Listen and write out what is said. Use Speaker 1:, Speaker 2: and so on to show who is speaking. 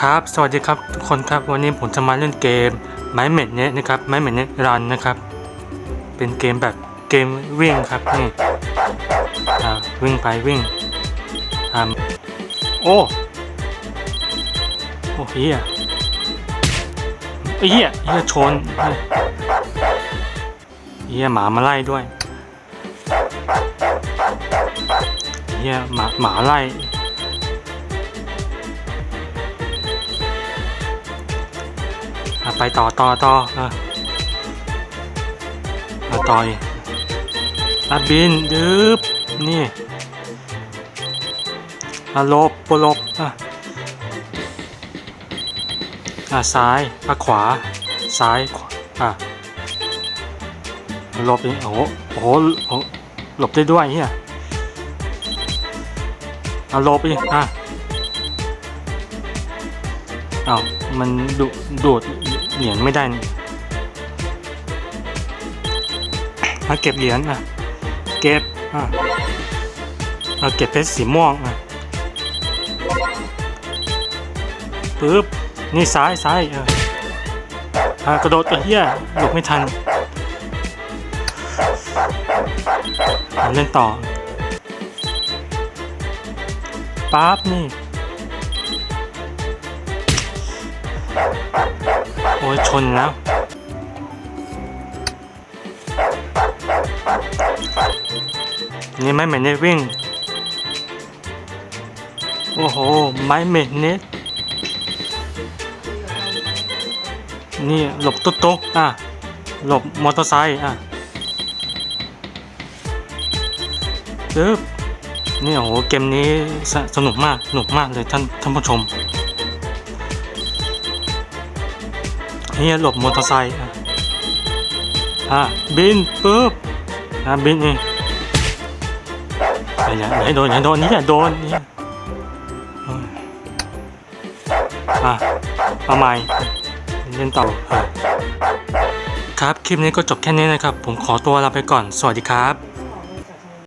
Speaker 1: ครับ สวัสดีครับทุกคนครับ วันนี้ผมจะมาเล่นเกมไม้เม็ดเนี้ยนะครับ ไม้เม็ดเนี้ยรันนะครับ เป็นเกมแบบเกมวิ่งครับนี่วิ่งไปวิ่งอ่าโอ้ โอ้เฮียเฮียเฮียชนเฮียหมามาไล่ด้วยเฮียหมาหมาไล่ อะไปต่อต่อต่ออะอะต่อยอะบินดึบนี่อะลบปลบอะอะซ้ายอะขวา ซ้ายขวาอะหลบอีกโอ้โหโอ้โหโอ้หลบได้ด้วยเฮียอะหลบอีกอะอ้าวมันดูดูด เหรียญไม่ได้นี่อะเก็บเหรียญอะ เก็บอะเอาเก็บเพชรสีม่วงอะปึ๊บนี่ซ้ายซ้ายเอออะกระโดดตัวเฮียหลบไม่ทันเล่นต่อปั๊บนี่ ยชนแล้วนี่ไม้เมนเนตวิ่ง โอ้โห ไม้เมนเนตนี่หลบตุ๊กตุ๊กอะ หลบมอเตอร์ไซค์อะปึ๊บนี่โอ้โห เกมนี้สสนุกมาก สนุกมากเลยท่านท่านผู้ชม เฮียหลบมอเตอร์ไซค์อะบินปุ๊บอะบินนี่อย่าอย่าให้โดนอย่าให้โดนนี่อย่าโดนนี่เอออะเอาใหม่เล่นต่อครับ คลิปนี้ก็จบแค่นี้นะครับ ผมขอตัวลาไปก่อน สวัสดีครับ